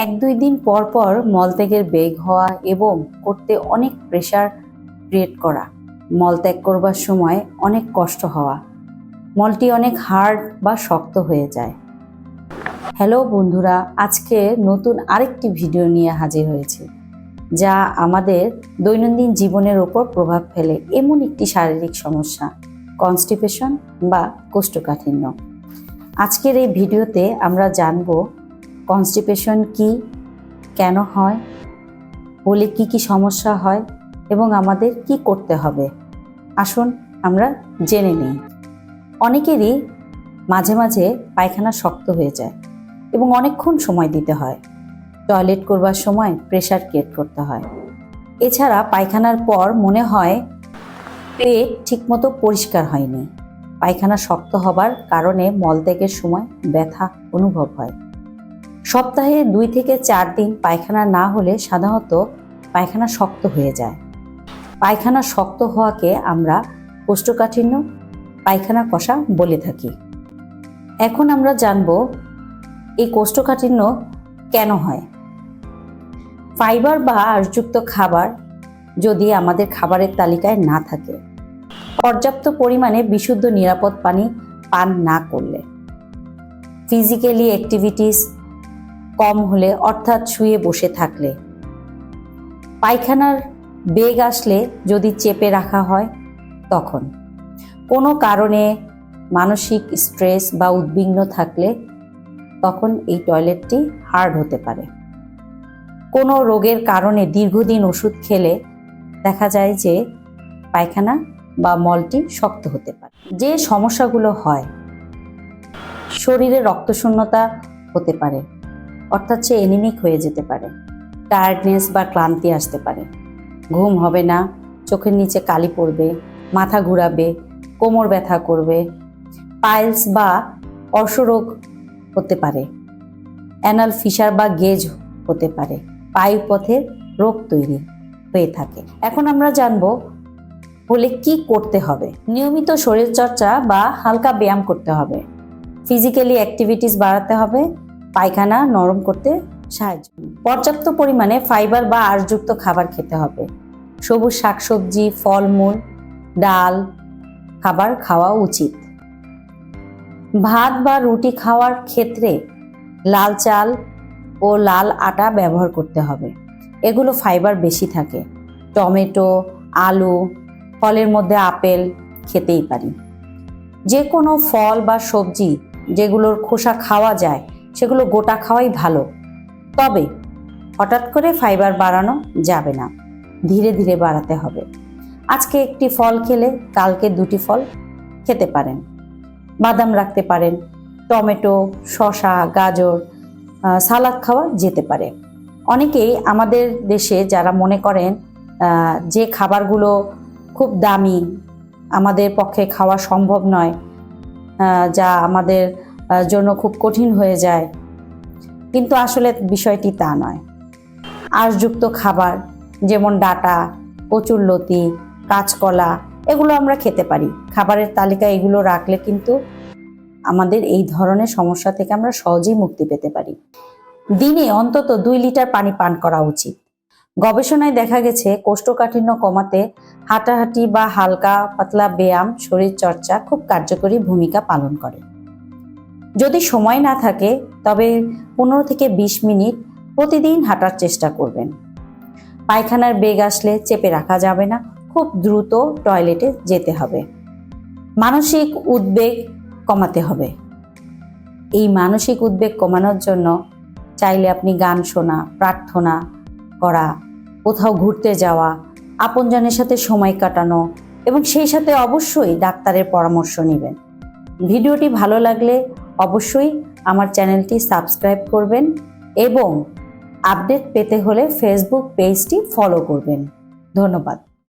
এক দুই দিন পর পর মলত্যাগের বেগ হওয়া এবং করতে অনেক প্রেশার ক্রিয়েট করা। মলত্যাগ করবার সময় অনেক কষ্ট হওয়া। মলটি অনেক হার্ড বা শক্ত হয়ে যায়। হ্যালো বন্ধুরা, আজকে নতুন আরেকটি ভিডিও নিয়ে হাজির হয়েছে, যা আমাদের দৈনন্দিন জীবনের ওপর প্রভাব ফেলে এমন একটি শারীরিক সমস্যা কনস্টিপেশন বা কোষ্ঠকাঠিন্য। আজকের এই ভিডিওতে আমরা জানব কনস্টিপেশন কি? কেন হয়? হলে কি কি সমস্যা হয়? এবং আমাদের কি করতে হবে? আসুন আমরা জেনে নিই। অনেকেরই মাঝে মাঝে পায়খানা শক্ত হয়ে যায় এবং অনেকক্ষণ সময় দিতে হয়। টয়লেট করবার সময় প্রেশার ক্রিয়েট করতে হয়। এছাড়া পায়খানার পর মনে হয় পেট ঠিকমতো পরিষ্কার হয়নি। পায়খানা শক্ত হবার কারণে মলত্যাগের সময় ব্যথা অনুভব হয়। সপ্তাহে দুই থেকে চার দিন পায়খানা না হলে সাধারণত পায়খানা শক্ত হয়ে যায়। পায়খানা শক্ত হওয়াকে আমরা কোষ্ঠকাঠিন্য পায়খানা কষা বলে থাকি। এখন আমরা জানব এই কোষ্ঠকাঠিন্য কেন হয়। ফাইবার বা আঁশযুক্ত খাবার যদি আমাদের খাবারের তালিকায় না থাকে, পর্যাপ্ত পরিমাণে বিশুদ্ধ নিরাপদ পানি পান না করলে। ফিজিক্যালি অ্যাক্টিভিটিস কম হলে অর্থাৎ শুয়ে বসে থাকলে। পায়খানার বেগ আসলে যদি চেপে রাখা হয়, তখন। কোনো কারণে মানসিক স্ট্রেস বা উদ্বিগ্ন থাকলে, তখন এই টয়লেটটি হার্ড হতে পারে। কোনো রোগের কারণে দীর্ঘদিন ওষুধ খেলে দেখা যায় যে পায়খানা বা মলটি শক্ত হতে পারে। যে সমস্যাগুলো হয়, শরীরে রক্তশূন্যতা হতে পারে অর্থাৎ সে এনিমিক হয়ে যেতে পারে। টায়ার্ডনেস বা ক্লান্তি আসতে পারে। ঘুম হবে না, চোখের নিচে কালি পড়বে, মাথা ঘুরাবে, কোমর ব্যথা করবে, পাইলস বা অর্শরোগ হতে পারে, অ্যানাল ফিশার বা গেজ হতে পারে পায়ুপথের রোগ তৈরি হয়ে থাকে। এখন আমরা জানব হলে কি করতে হবে। নিয়মিত শরীরচর্চা বা হালকা ব্যায়াম করতে হবে। ফিজিক্যালি অ্যাক্টিভিটিস বাড়াতে হবে পায়খানা নরম করতে সাহায্য পর্যাপ্ত পরিমাণে ফাইবার বা আঁশযুক্ত খাবার খেতে হবে। সবুজ শাকসবজি, ফলমূল, ডাল খাবার খাওয়া উচিত। ভাত বা রুটি খাওয়ার ক্ষেত্রে লাল চাল ও লাল আটা ব্যবহার করতে হবে। এগুলো ফাইবার বেশি থাকে। টমেটো, আলু, ফলের মধ্যে আপেল খেতেই পারি। যে কোনো ফল বা সবজি যেগুলোর খোসা খাওয়া যায় সেগুলো গোটা খাওয়াই ভালো। তবে হঠাৎ করে ফাইবার বাড়ানো যাবে না। ধীরে ধীরে বাড়াতে হবে। আজকে একটি ফল খেলে কালকে দুটি ফল খেতে পারেন। বাদাম রাখতে পারেন, টমেটো, শসা, গাজর সালাদ খাওয়া যেতে পারে। অনেকেই আমাদের দেশে যারা মনে করেন যে খাবারগুলো খুব দামি, আমাদের পক্ষে খাওয়া সম্ভব নয় যা আমাদের জন্য খুব কঠিন হয়ে যায়। কিন্তু আসলে বিষয়টি তা নয়। আঁশযুক্ত খাবার, যেমন ডাটা কচুরলতি কাঁচকলা, এগুলো আমরা খেতে পারি। খাবারের তালিকা এগুলো রাখলে কিন্তু আমাদের এই ধরনের সমস্যা থেকে আমরা সহজেই মুক্তি পেতে পারি। দিনে অন্তত দুই লিটার পানি পান করা উচিত। গবেষণায় দেখা গেছে, কোষ্ঠকাঠিন্য কমাতে হাঁটাহাঁটি বা হালকা পাতলা ব্যায়াম শরীর চর্চা খুব কার্যকরী ভূমিকা পালন করে। যদি সময় না থাকে, তবে পনেরো থেকে বিশ মিনিট প্রতিদিন হাঁটার চেষ্টা করবেন। পায়খানার বেগ আসলে চেপে রাখা যাবে না, খুব দ্রুত টয়লেটে যেতে হবে। মানসিক উদ্বেগ কমাতে হবে। এই মানসিক উদ্বেগ কমানোর জন্য চাইলে আপনি গান শোনা, প্রার্থনা করা, কোথাও ঘুরতে যাওয়া, আপনজনের সাথে সময় কাটানো এবং সেই সাথে অবশ্যই ডাক্তারের পরামর্শ নেবেন। ভিডিওটি ভালো লাগলে অবশ্যই আমার চ্যানেলটি সাবস্ক্রাইব করবেন এবং আপডেট পেতে হলে ফেসবুক পেজটি ফলো করবেন। ধন্যবাদ।